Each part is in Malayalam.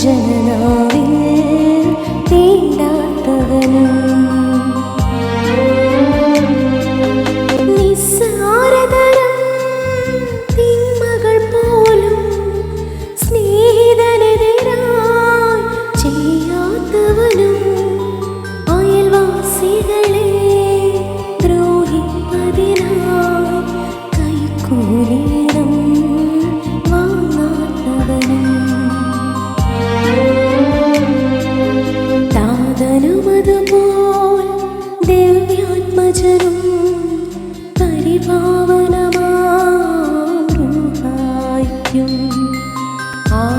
ജനനാവിൽ തീണ്ടാത്തവനും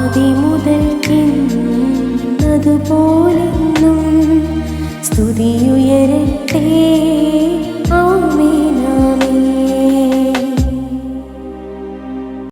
ആദി മുതൽക്കിന്നതുപോലെന്നും സ്തുതിയുയരട്ടെ.